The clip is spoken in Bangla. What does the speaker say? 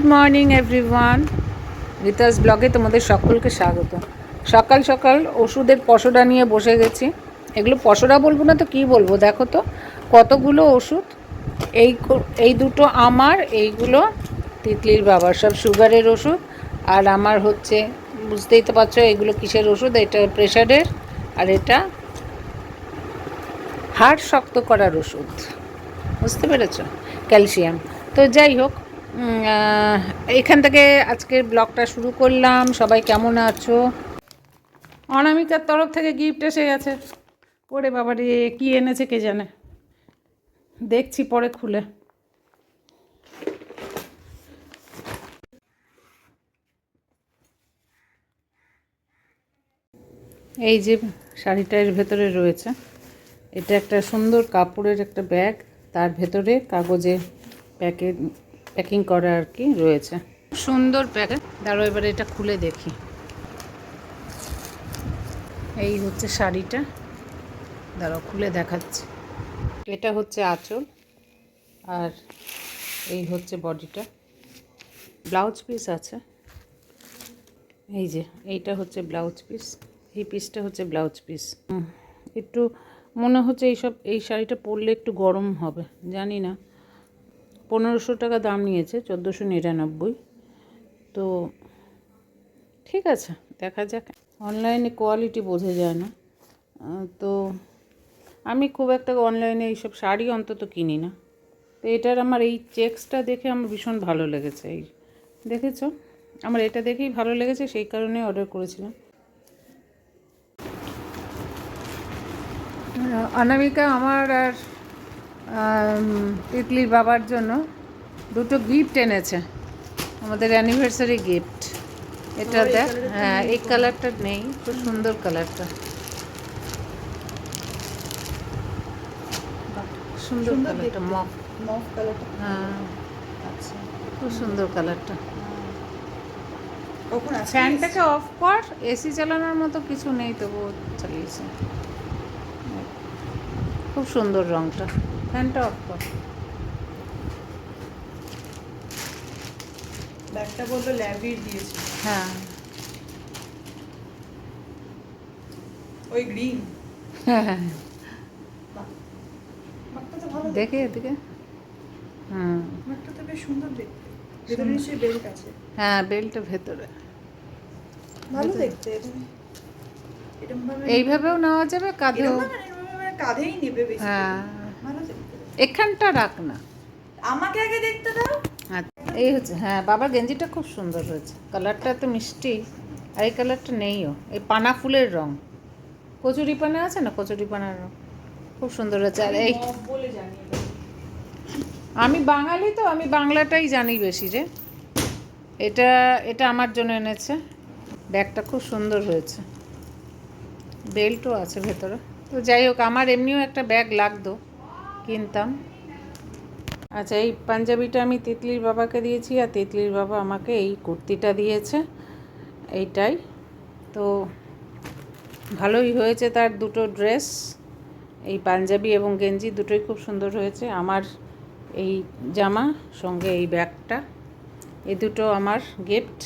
গুড মর্নিং এভরিওয়ান রিতাস ব্লগে তোমাদের সকলকে স্বাগত। সকাল সকাল ওষুধের পশোটা নিয়ে বসে গেছি। এগুলো পশোটা বলব না তো কি বলব? দেখো তো, কতগুলো ওষুধ? এই এই দুটো আমার, এইগুলো তিতলির বাবার। সব সুগারের ওষুধ। আর আমার হচ্ছে, বুঝতেই তো পারছ, এগুলো কিসের ওষুধ? এটা প্রেশারের আর এটা হাড় শক্ত করার ওষুধ। বুঝতে পেরেছ? ক্যালসিয়াম। তো যাই হোক এখান থেকে আজকের ব্লগটা শুরু করলাম। সবাই কেমন আছো? অনামিকার তরফ থেকে গিফট এসে গেছে। ওরে বাবারে কি এনেছে কে জানে? দেখছি পরে খুলে। এই যে শাড়িটার ভেতরে রয়েছে, এটা একটা সুন্দর কাপড়ের একটা ব্যাগ তার ভেতরে কাগজে প্যাকে প্যাকিং করা আর কি রয়েছে। সুন্দর প্যাকে। দাঁড়ো এবারে এটা খুলে দেখি। এই হচ্ছে শাড়িটা। দাঁড়াও খুলে দেখাচ্ছি। এটা হচ্ছে আঁচল আর এই হচ্ছে বডিটা। ব্লাউজ পিস আছে। এই যে এইটা হচ্ছে ব্লাউজ পিস এই পিসটা হচ্ছে ব্লাউজ পিস। একটু মনে হচ্ছে এইসব এই শাড়িটা পরলে একটু গরম হবে জানি না। পনেরোশো টাকা দাম নিয়েছে, চোদ্দোশো নিরানব্বই। তো ঠিক আছে, দেখা যাক। অনলাইনে কোয়ালিটি বোঝা যায় না। তো আমি খুব একটা অনলাইনে এইসব শাড়ি অন্তত কিনি না। তো এটার আমার এই চেক্সটা দেখে আমার ভীষণ ভালো লেগেছে। এই দেখেছ? আমার এটা দেখেই ভালো লেগেছে, সেই কারণে অর্ডার করেছিলাম। অনামিকা, আমার আর তিতলির বাবার জন্য দুটো গিফট এনেছে। আমাদের অ্যানিভার্সারি গিফট এটা দেখ হ্যাঁ এই কালারটা নেই খুব সুন্দর কালারটা সুন্দর কালারটা মফ। মফ কালারটা হ্যাঁ আচ্ছা খুব সুন্দর কালারটা ফ্যানটাকে অফ কর এসি চালানোর মতো কিছু নেই তবু চালিয়েছে। খুব সুন্দর রংটা। ফ্যানটা অফ কর। ব্যাগটা বলল ল্যাভির দিয়েছে। হ্যাঁ। ওই গ্রিন। হ্যাঁ মাঠটা দেখে এদিকে? হুম মাঠটা তো বেশ সুন্দর দেখতে। ভেতরে নিশ্চয়ই বেল্ট আছে। হ্যাঁ বেলটা ভেতরে। ভালো দেখতে। এইভাবেও নেওয়া যাবে কাঁধেও এরকম না, এরকম ভাবে কাঁধেই নেবে বেশি হ্যাঁ। ভালো এখানটা রাখ না। আমাকে আগে দেখতে দাও। আচ্ছা এই হচ্ছে হ্যাঁ বাবার গেঞ্জিটা খুব সুন্দর হয়েছে। কালারটা তো মিষ্টি আর এই কালারটা নেইও। এই পানা ফুলের রং। কচুরি পানা আছে না? কচুরি পানার রং। খুব সুন্দর হয়েছে। আর এই। আমি বাঙালি তো আমি বাংলাটাই জানি বেশি রে। এটা এটা আমার জন্য এনেছে। ব্যাগটা খুব সুন্দর হয়েছে। বেল্টও আছে ভেতরে। তো যাই হোক আমার এমনিও একটা ব্যাগ লাগতো। কিনতাম। আচ্ছা এই পাঞ্জাবিটা আমি তিতলির বাবাকে দিয়েছি আর তিতলির বাবা আমাকে এই কুর্তিটা দিয়েছে, এইটাই। তো ভালোই হয়েছে তার দুটো ড্রেস, এই পাঞ্জাবি এবং গেঞ্জি দুটোই খুব সুন্দর হয়েছে। আমার এই জামা, সঙ্গে এই ব্যাগটা এই দুটো আমার গিফট।